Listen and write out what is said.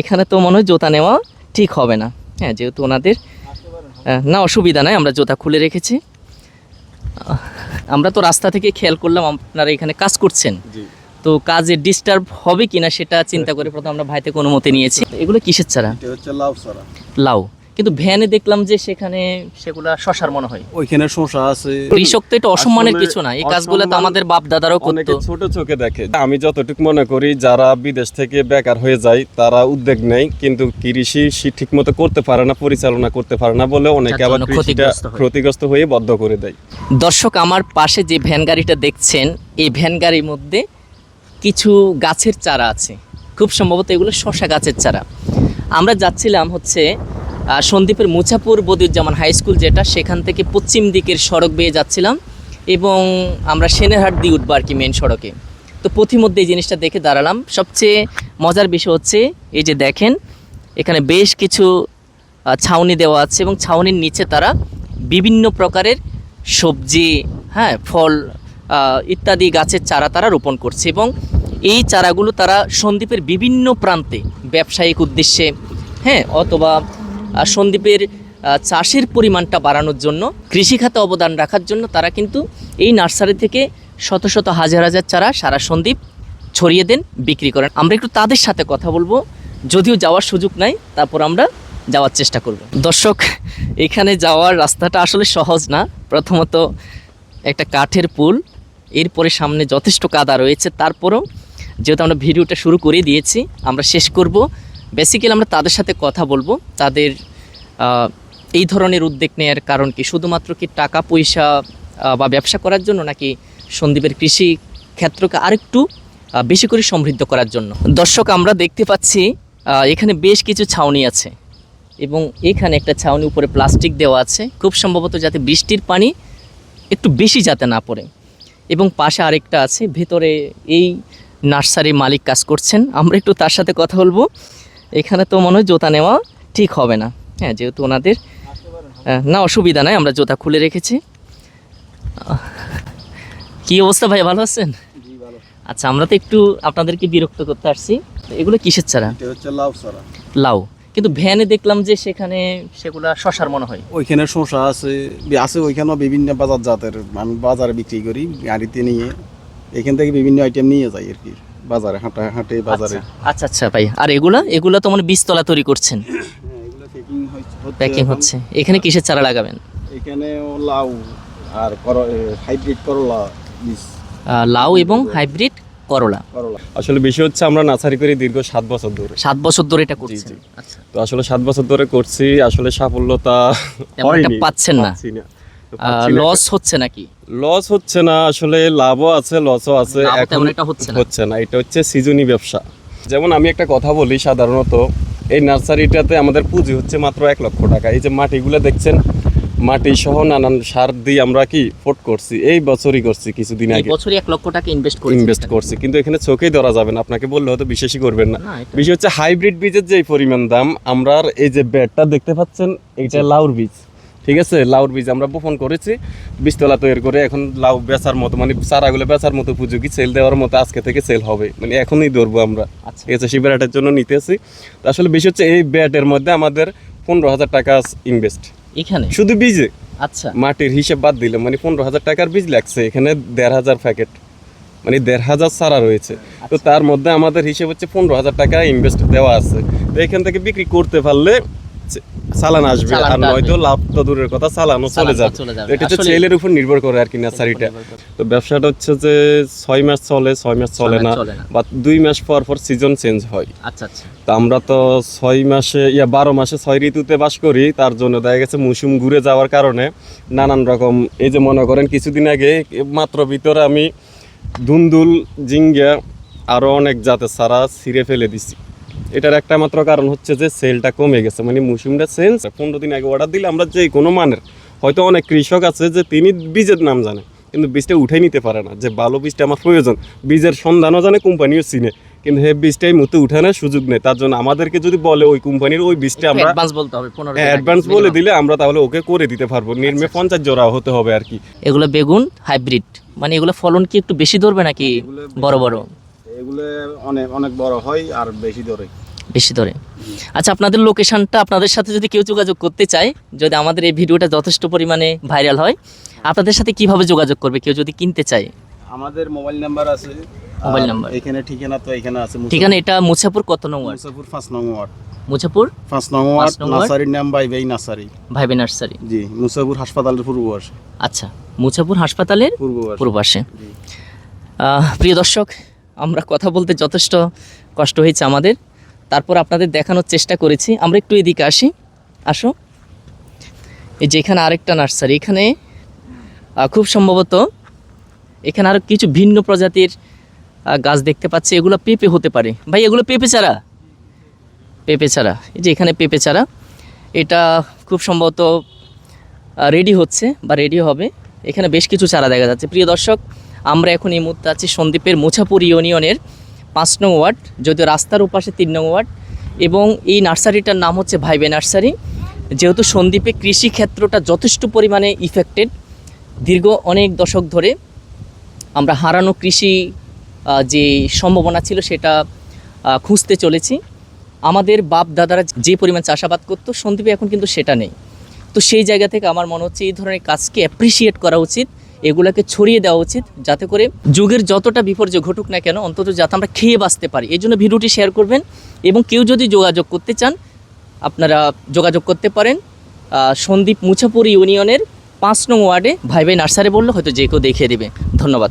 এখানে তো মনে হয় জোতা নেওয়া ঠিক হবে না। হ্যাঁ যেহেতু ওনাদের না অসুবিধা নাই আমরা জোতা খুলে রেখেছি। আমরা তো রাস্তা থেকে খেয়াল করলাম আপনারা এখানে কাজ করছেন। তো কাজে ডিস্টার্ব হবে কিনা সেটা চিন্তা করে প্রথম আমরা ভাইতে কোনো মতে নিয়েছি। এগুলো কিসের চারা। লাউ। কিন্তু ভ্যানে দেখলাম যে সেখানে সেগুলা শশার মনে হয়। ওইখানে শসা আছে। কৃষক তো এটা অসম্মানের কিছু না এই কাজগুলো তো আমাদের বাপ দাদারাও করতো ছোট চোখে দেখে। আমি যতটুকু মনে করি যারা বিদেশ থেকে বেকার হয়ে যায় তারা উদ্যোগ নেয় কিন্তু কৃষি ঠিক মতো করতে পারে না পরিচালনা করতে পারে না বলে অনেকে আবার ক্ষতিগ্রস্ত হয়ে বদ্ধ করে দেয়। দর্শক আমার পাশে যে ভ্যান গাড়িটা দেখছেন এই ভ্যান গাড়ির মধ্যে কিছু গাছের চারা আছে। খুব সম্ভবত এগুলো শশা গাছের চারা। আমরা যাচ্ছিলাম হচ্ছে আহ, সন্দ্বীপের মুছাপুর বদিউজ্জামান হাই স্কুল যেটা সেখান থেকে পশ্চিম দিকের সড়ক বেয়ে যাচ্ছিলাম এবং আমরা সেনেরহাট দিয়ে উঠবো আর কি মেন সড়কে। তো পথিমধ্যে এই জিনিসটা দেখে দাঁড়ালাম। সবচেয়ে মজার বিষয় হচ্ছে এই যে দেখেন এখানে বেশ কিছু ছাউনি দেওয়া আছে এবং ছাউনির নিচে তারা বিভিন্ন প্রকারের সবজি হ্যাঁ ফল ইত্যাদি গাছের চারা তারা রোপণ করছে এবং এই চারাগুলো তারা সন্দ্বীপের বিভিন্ন প্রান্তে ব্যবসায়িক উদ্দেশ্যে হ্যাঁ অথবা আহ, সন্দ্বীপের চাষের পরিমাণটা বাড়ানোর জন্য কৃষিখাতে অবদান রাখার জন্য তারা কিন্তু এই নার্সারি থেকে শত শত হাজার হাজার চারা সারা সন্দ্বীপ ছড়িয়ে দেন বিক্রি করেন। আমরা একটু তাদের সাথে কথা বলব যদিও যাওয়ার সুযোগ নাই তারপর আমরা যাওয়ার চেষ্টা করব। দর্শক এখানে যাওয়ার রাস্তাটা আসলে সহজ না। প্রথমত একটা কাঠের পুল এরপরে সামনে যথেষ্ট কাদা রয়েছে তারপরও যেহেতু আমরা ভিডিওটা শুরু করে দিয়েছি আমরা শেষ করব। বেসিক্যালি আমরা তাদের সাথে কথা বলব। তাদের এই ধরনের উদ্যোগ নেওয়ার কারণ কি? শুধুমাত্র কি টাকা, পয়সা বা ব্যবসা করার জন্য নাকি সন্দীপের কৃষি ক্ষেত্রকে আরেকটু বেশি করে সমৃদ্ধ করার জন্য? দর্শক, আমরা দেখতে পাচ্ছি এখানে বেশ কিছু ছাউনি আছে এবং এখানে একটা ছাউনি উপরে প্লাস্টিক দেওয়া আছে। খুব সম্ভবত যাতে বৃষ্টির পানি একটু বেশি যাতে না পড়ে। এবং পাশে আরেকটা আছে, ভেতরে এই নার্সারি মালিক কাজ করছেন। আমরা একটু তার সাথে কথা বলব। এখানে তো মনে হয় জোতা নেওয়া ঠিক হবে না। হ্যাঁ যেহেতু ওনাদের না অসুবিধা নাই আমরা জোতা খুলে রেখেছি। কি অবস্থা ভাই ভালো আছেন? আচ্ছা আমরা তো একটু আপনাদেরকে বিরক্ত করতে আসছি। এগুলো কিসের চারা? হচ্ছে লাউ সারা লাউ। কিন্তু ভ্যানে দেখলাম যে সেখানে সেগুলা শশার মনে হয়। ওইখানে শশা আছে আছে ওইখানেও বিভিন্ন বাজার জাতের আমি বাজারে বিক্রি করি গাড়িতে নিয়ে। এখান থেকে বিভিন্ন আইটেম নিয়ে যাই আর কি। বাজারে হাঁটা হাঁটে বাজারে। আচ্ছা, আচ্ছা আচ্ছা ভাই। আর এগুলা? এগুলা তো মানে বীজতলা তৈরি করছেন। হ্যাঁ প্যাকিং হচ্ছে এখন। হচ্ছে। এখানে কিসের চারা লাগাবেন? এখানে লাউ আর হাইব্রিড করলা বীজ। লাউ এবং হাইব্রিড করলা। করলা। আসলে বিষয় হচ্ছে আমরা নার্সারি করি দীর্ঘ সাত বছর ধরে। সাত বছর ধরে এটা করছেন? জি। আচ্ছা। তো আসলে সাত বছর ধরে করছি আসলে সাফল্যতা পাচ্ছেন না। লস হচ্ছে নাকি? লস হচ্ছে না আসলে লাভও আছে লসও আছে এখন হচ্ছে না। হচ্ছে না। এটা হচ্ছে সিজনি ব্যবসা। যেমন আমি একটা কথা বলি সাধারণত এই নার্সারিটাতে আমাদের পুঁজি হচ্ছে মাত্র এক লক্ষ টাকা। এই যে মাটিগুলো দেখছেন মাটি সহ নানান সার দিয়ে আমরা কি ফোট করছি? এই বছরই করছি কিছুদিন আগে। বছরই এক লক্ষ টাকা ইনভেস্ট করে ইনভেস্ট করছি কিন্তু এখানে চোখেই ধরা যাবে না। আপনাকে বললে হয়তো বিশ্বাসই করবেন না। বিষয় হচ্ছে হাইব্রিড বীজের যে পরিমাণ দাম আমরা এই যে ব্যাটটা দেখতে পাচ্ছেন এইটা লাউর বীজ। ঠিক আছে? লাউর বীজ আমরা বপন করেছি বীজতলা তৈরি করে এখন লাউ বেচার মতো মানে চারাগুলো বেচার মতো উপযোগী সেল দেওয়ার মতো আজকে থেকে সেল হবে। মানে এখনই ধরবো আমরা। আচ্ছা। ঠিক আছে সেই ব্যাটের জন্য নিতেছি। তো আসলে বিষয় হচ্ছে এই ব্যাটের মধ্যে আমাদের পনেরো হাজার টাকা ইনভেস্ট এখানে? শুধু বীজে? আচ্ছা। মাটির হিসেব বাদ দিলে মানে পনেরো হাজার টাকার বীজ লাগছে এখানে দেড় হাজার প্যাকেট। মানে দেড় হাজার সারা রয়েছে। তো তার মধ্যে আমাদের হিসেব হচ্ছে পনেরো হাজার টাকা ইনভেস্ট দেওয়া আছে। তো এখান থেকে বিক্রি করতে পারলে চালান আসবে আর নয়তো লাভ তো দূরের কথা চালানো চলে যাবে। তো এটা আসলে- সেলের উপর নির্ভর করে আর কি নার্সারিটা। তো ব্যবসাটা হচ্ছে যে ছয় মাস চলে ছয় মাস চলে না চলে না। বা দুই মাস পর পর সিজন চেঞ্জ হয়। আচ্ছা আচ্ছা। তো আমরা তো ছয় মাসে ইয়া বারো মাসে ছয় ঋতুতে বাস করি তার জন্য দেখা গেছে মৌসুম ঘুরে যাওয়ার কারণে নানান রকম এই যে মনে করেন কিছুদিন আগে মাত্র ভিতরে আমি ধুন্দুল জিঙ্গা আরও অনেক জাতের সারা ছিঁড়ে ফেলে দিছি। এটার একটা মাত্র কারণ হচ্ছে যে সেলটা কমে গেছে। মানে মৌসুমটা চেঞ্জ পনেরো দিন আগে অর্ডার দিলে আমরা যে কোনো মানের হয়তো অনেক কৃষক আছে যে তিনি বীজের নাম জানে কিন্তু বীজটা উঠে নিতে পারে না। যে ভালো বীজটা আমার প্রয়োজন বীজের সন্ধানও জানে কোম্পানিও চিনে কিন্তু হে বীজটা এই মুহূর্তে উঠানোর সুযোগ নেই। তার জন্য আমাদেরকে যদি বলে ওই কোম্পানির ওই বীজটা আমরা অ্যাডভান্স বলতে হবে বলে দিলে আমরা তাহলে ওকে করে দিতে পারব। নির্মে পঞ্চাশ জোড়া হতে হবে আর কি। এগুলো বেগুন হাইব্রিড মানে এগুলো ফলন কি একটু বেশি ধরবে নাকি বড় বড়? এগুলো অনেক অনেক বড় হয় আর বেশি ধরে। বেশি ধরে। আচ্ছা আপনাদের লোকেশনটা আপনাদের সাথে যদি কেউ যোগাযোগ করতে চায় যদি আমাদের এই ভিডিওটা যথেষ্ট পরিমাণে ভাইরাল হয় আপনাদের সাথে কীভাবে যোগাযোগ করবে কেউ যদি কিনতে চায়? আমাদের মোবাইল নাম্বার আছে। Mobile number. এখানে ঠিকানা তো এখানে আছে ঠিকানা এটা মুছাপুর কত নং ওয়ার্ড? মুসাফুর পাঁচ নং ওয়ার্ড। মুছাপুর পাঁচ নং ওয়ার্ড নার্সারির নাম বাই বাই নার্সারি ভাইবে নার্সারি। জি মুসাফুর হাসপাতালের পূর্ব পাশে আচ্ছা মুছাপুর হাসপাতালের পূর্ব পাশে প্রিয় দর্শক আমরা কথা বলতে যথেষ্ট কষ্ট হয়েছে আমাদের। তারপর আপনাদের দেখানোর চেষ্টা করেছি। আমরা একটু এদিকে আসি। আসো। এই যে এখানে আরেকটা নার্সারি। এখানে খুব সম্ভবত এখানে আরও কিছু ভিন্ন প্রজাতির গাছ দেখতে পাচ্ছি। এগুলো পেঁপে হতে পারে। ভাই, এগুলো পেঁপে চারা? পেঁপে চারা। এই যে এখানে পেঁপে চারা। এটা খুব সম্ভবত রেডি হচ্ছে বা রেডি হবে। এখানে বেশ কিছু চারা দেখা যাচ্ছে। প্রিয় দর্শক আমরা এখন এই মুহূর্তে আছি সন্দীপের মুছাপুর ইউনিয়নের পাঁচ নং ওয়ার্ড, যদিও রাস্তার ওপাশে তিন নং ওয়ার্ড, এবং এই নার্সারিটার নাম হচ্ছে ভাইবে নার্সারি। যেহেতু সন্দীপে কৃষি ক্ষেত্রটা যথেষ্ট পরিমাণে ইফেক্টেড দীর্ঘ অনেক দশক ধরে আমরা হারানো কৃষি যে সম্ভাবনা ছিল সেটা খুঁজতে চলেছি। আমাদের বাপ দাদারা যে পরিমাণ চাষাবাদ করতো, সন্দীপে এখন কিন্তু সেটা নেই। তো সেই জায়গা থেকে আমার মনে হচ্ছে এই ধরনের কাজকে অ্যাপ্রিসিয়েট করা উচিত। এগুলোকে ছড়িয়ে দেওয়া উচিত যাতে করে যুগের যতটা বিপর্যয় ঘটুক না কেন, অন্তত যাতে আমরা খেয়ে বাঁচতে পারি। এই জন্য ভিডিওটি শেয়ার করবেন এবং কেউ যদি যোগাযোগ করতে চান, আপনারা যোগাযোগ করতে পারেন সন্দীপ মুছাপুর ইউনিয়নের পাঁচ নং ওয়ার্ডে ভাই ভাই নার্সারি বললে হয়তো যে কেউ দেখিয়ে দেবে। ধন্যবাদ।